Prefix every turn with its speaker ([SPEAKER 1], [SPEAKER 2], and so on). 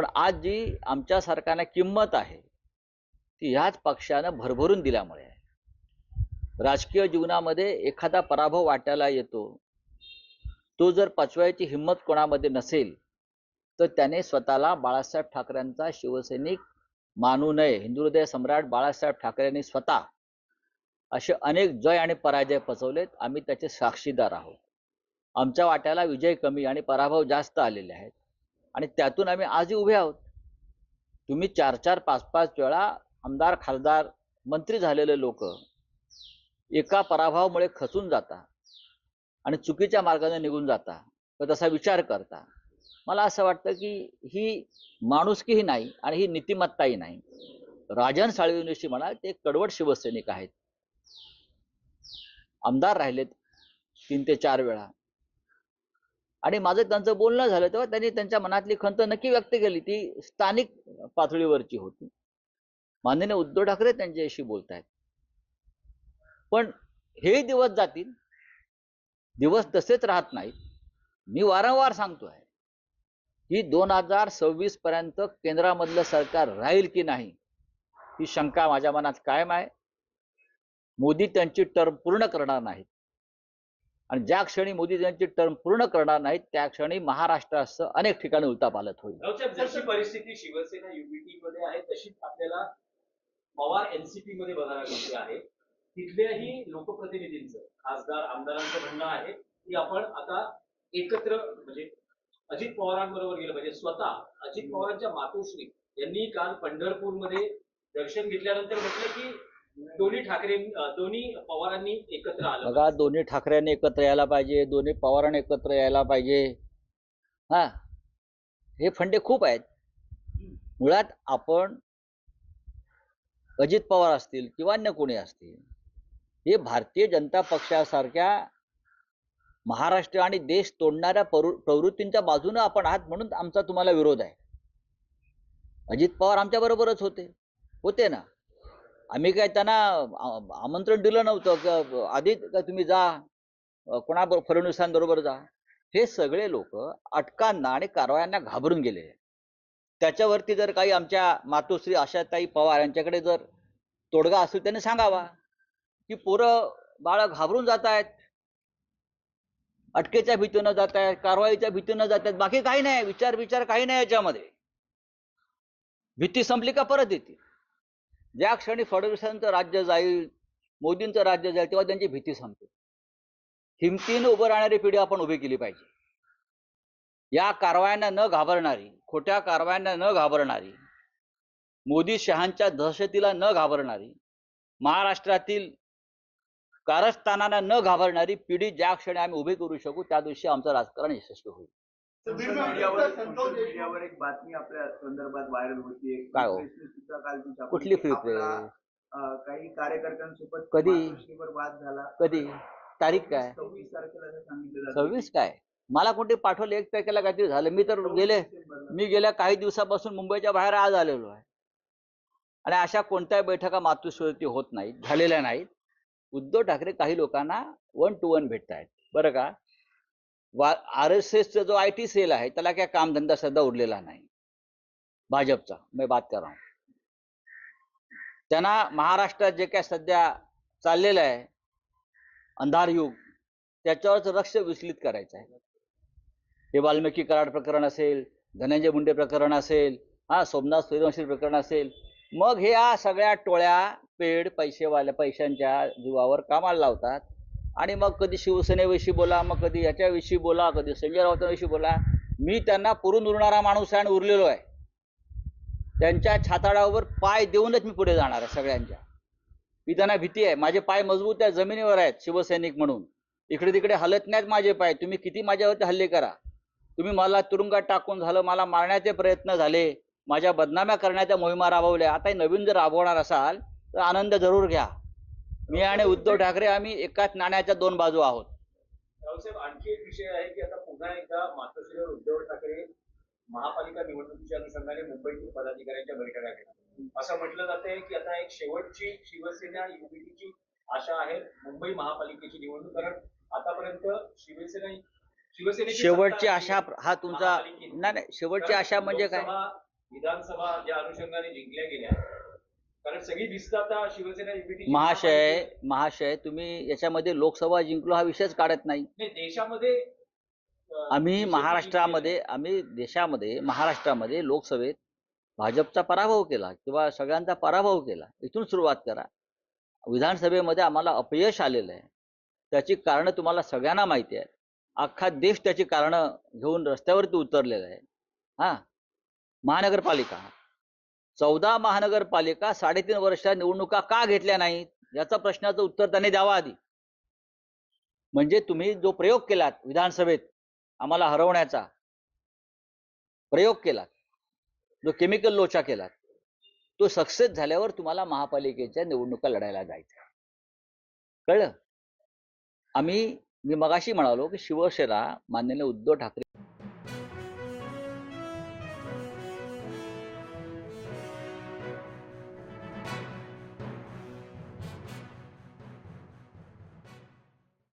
[SPEAKER 1] पण आज जी आमच्या सरकारला किंमत आहे ती ह्याच पक्षानं भरभरून दिल्यामुळे आहे. राजकीय जीवनामध्ये एखादा पराभव वाटायला येतो तो जर पचवायची हिंमत कोणामध्ये नसेल तर त्याने स्वतःला बाळासाहेब ठाकरेंचा शिवसैनिक मानू नये हिंदू हृदय सम्राट बाळासाहेब ठाकरेंनी स्वतः असे अनेक जय आणि पराजय पचवलेत आम्ही त्याचे साक्षीदार आहोत. आमच्या वाट्याला विजय कमी आणि पराभव जास्त आलेले आहेत. आणि त्यातून आम्ही आजही उभे आहोत. तुम्ही चार चार पाच पाच वेळा आमदार खासदार मंत्री झालेले लोक एका पराभवामुळे खचून जाता आणि चुकीच्या मार्गाने निघून जाता. तर तसा विचार करता. मला असं वाटतं की ही माणुसकीही नाही आणि ही नीतिमत्ताही नाही. राजन साळवींविषयी म्हणा ते कडवट शिवसैनिक आहेत. आमदार राहिलेत तीन ते चार वेळा. आणि माझं त्यांचं बोलणं झालं तेव्हा त्यांनी त्यांच्या मनातली खंत नक्की व्यक्त केली. ती स्थानिक पातळीवरची होती. माननीय उद्धव ठाकरे त्यांच्याशी बोलतायत. पण हे दिवस जातील. दिवस तसेच राहत नाहीत. मी वारंवार सांगतो आहे की दोन हजार सव्वीस पर्यंत केंद्रामधलं सरकार राहील की नाही ही शंका माझ्या मनात कायम आहे. मोदी त्यांची टर्म पूर्ण करणार नाहीत. आणि ज्या क्षणी मोदी यांची टर्म पूर्ण करणार नाहीत त्या क्षणी महाराष्ट्रासह अनेक ठिकाणी उलटापालट होईल.
[SPEAKER 2] जशी परिस्थिती शिवसेना युबीटी मध्ये आहे तशीच आपल्याला पवार एनसीपी मध्ये बघायला मिळते आहे. तिथल्याही लोकप्रतिनिधींचं खासदार आमदारांचं म्हणणं आहे की आपण आता एकत्र म्हणजे अजित पवारांबरोबर गेलं पाहिजे स्वतः अजित पवारांच्या मातोश्री यांनी काल पंढरपूरमध्ये दर्शन घेतल्यानंतर म्हटलं की दोन्ही ठाकरे दोन्ही पवारांनी एकत्र आलं
[SPEAKER 1] बघा दोन्ही ठाकरेंनी एकत्र यायला पाहिजे दोन्ही पवारांनी एकत्र यायला पाहिजे. हा हे फंडे खूप आहेत. मुळात आपण अजित पवार असतील किंवा अन्य कोणी असतील हे भारतीय जनता पक्षासारख्या महाराष्ट्र आणि देश तोडणाऱ्या प्रवृ- प्रवृत्तींच्या बाजूनं आपण आहात म्हणून आमचा तुम्हाला विरोध आहे. अजित पवार आमच्या बरोबरच होते. होते ना? आम्ही काय त्यांना आमंत्रण दिलं नव्हतं आधी का तुम्ही जा कोणाबरोबर फडणवीसांबरोबर जा. हे सगळे लोक अटकांना आणि कारवायांना घाबरून गेले. त्याच्यावरती जर काही आमच्या मातोश्री आशाताई पवार यांच्याकडे जर तोडगा असेल त्यांनी सांगावा. की पोरं बाळ घाबरून जात आहेत. अटकेच्या भीतीनं जात आहेत कारवाईच्या भीतीनं जात आहेत. बाकी काही नाही विचार विचार काही नाही याच्यामध्ये. भीती संपली का परत येते ज्या क्षणी फडणवीसांचं राज्य जाईल मोदींचं राज्य जाईल तेव्हा त्यांची भीती संपते. हिमतीनं उभं राहणारी पिढी आपण उभी केली पाहिजे. या कारवायांना न घाबरणारी खोट्या कारवायांना न घाबरणारी मोदी शहांच्या दहशतीला न घाबरणारी महाराष्ट्रातील कारस्थानांना न घाबरणारी पिढी ज्या क्षणी आम्ही उभी करू शकू त्या दिवशी आमचं राजकारण यशस्वी होईल.
[SPEAKER 3] मीडियावर एक बातमी आपल्या संदर्भात व्हायरल होतीये
[SPEAKER 1] काय हो?
[SPEAKER 3] सुद्धा काल.
[SPEAKER 1] कुठली
[SPEAKER 3] आपला, अं, काही कार्यकर्त्यांसोबत
[SPEAKER 1] कधी?
[SPEAKER 3] मातोश्रीवर वाद झाला
[SPEAKER 1] कधी तारीख काय
[SPEAKER 3] सव्वीस तारखेला असं सांगितलं जातं.
[SPEAKER 1] सव्वीस काय मला कोणते पाठवले एक तारखेला काहीतरी झालं मी तर गेले. मी गेल्या काही दिवसापासून मुंबईच्या बाहेर आज आलेलो आहे आणि अशा कोणत्याही बैठका मातृश्वरती होत नाहीत झालेल्या नाहीत उद्धव ठाकरे काही लोकांना वन टू वन भेटत आहेत बरं का वा आर एस एसचा जो आय टी सेल आहे त्याला काय कामधंदा सध्या उरलेला नाही. भाजपचा मी बात कर रहा त्यांना महाराष्ट्रात जे काय सध्या चाललेलं आहे अंधार युग त्याच्यावरच लक्ष विचलित करायचं आहे. हे वाल्मिकी कराड प्रकरण असेल धनंजय मुंडे प्रकरण असेल हा सोमनाथ सूर्यवंशी प्रकरण असेल मग हे या सगळ्या टोळ्या पेड पैसेवाल्या पैशांच्या जीवावर कामाला लावतात. आणि मग कधी शिवसेनेविषयी बोला मग कधी याच्याविषयी बोला कधी संजय राऊतांविषयी बोला. मी त्यांना पुरून उरणारा माणूस आहे आणि उरलेलो आहे. त्यांच्या छाताडावर पाय देऊनच मी पुढे जाणार आहे सगळ्यांच्या. मी त्यांना भीती आहे. माझे पाय मजबूत आहे जमिनीवर आहेत शिवसैनिक म्हणून. इकडे तिकडे हलत नाहीत माझे पाय. तुम्ही किती माझ्यावरती हल्ले करा. तुम्ही मला तुरुंगात टाकून झालं मला मारण्याचे प्रयत्न झाले. माझ्या बदनाम्या करण्याच्या मोहिमा राबवल्या. आता हे नवीन जर राबवणार असाल तर आनंद जरूर घ्या. मी आणि उद्धव ठाकरे आम्ही एकाच नाण्याच्या दोन बाजू आहोत.
[SPEAKER 2] रावसाहेब आणखी एक विषय आहे की आता पुन्हा एकदा मातोश्रीवर उद्धव ठाकरे महापालिका निवडणुकीच्या अनुषंगाने मुंबईतील पदाधिकाऱ्यांच्या बैठका घेणार. असं म्हटलं जातंय की आता एक शेवटची शिवसेना युतीची आशा आहे. मुंबई महापालिकेची निवडणूक कारण आतापर्यंत शिवसेना शिवसेनेची
[SPEAKER 1] शेवटची आशा हा तुमचा. नाही नाही शेवटची आशा म्हणजे काय?
[SPEAKER 2] विधानसभा ज्या अनुषंगाने जिंकल्या गेल्या कारण सगळी दिसतं आता शिवसेना युबीटी
[SPEAKER 1] महाशय महाशय तुम्ही याच्यामध्ये लोकसभा जिंकलो हा विषयच काढत नाही.
[SPEAKER 2] नाही देशामध्ये
[SPEAKER 1] आम्ही महाराष्ट्रामध्ये आम्ही देशामध्ये महाराष्ट्रामध्ये लोकसभेत भाजपचा पराभव केला किंवा सगळ्यांचा पराभव केला. इथून सुरुवात करा. विधानसभेमध्ये आम्हाला अपयश आलेलं आहे. त्याची कारणं तुम्हाला सगळ्यांना माहिती आहे अख्खा देश त्याची कारणं घेऊन रस्त्यावरती उतरलेला आहे. हा? महानगरपालिका. चौदा महानगरपालिका साडेतीन वर्षात निवडणुका का घेतल्या नाहीत? याचा प्रश्नाचं उत्तर त्यांनी द्यावा आधी. म्हणजे तुम्ही जो प्रयोग केलात विधानसभेत आम्हाला हरवण्याचा प्रयोग केलात जो केमिकल लोचा केलात तो सक्सेस झाल्यावर तुम्हाला महापालिकेच्या निवडणुका लढायला जायचं कळलं? आम्ही मी मगाशी म्हणालो की शिवसेना माननीय उद्धव ठाकरे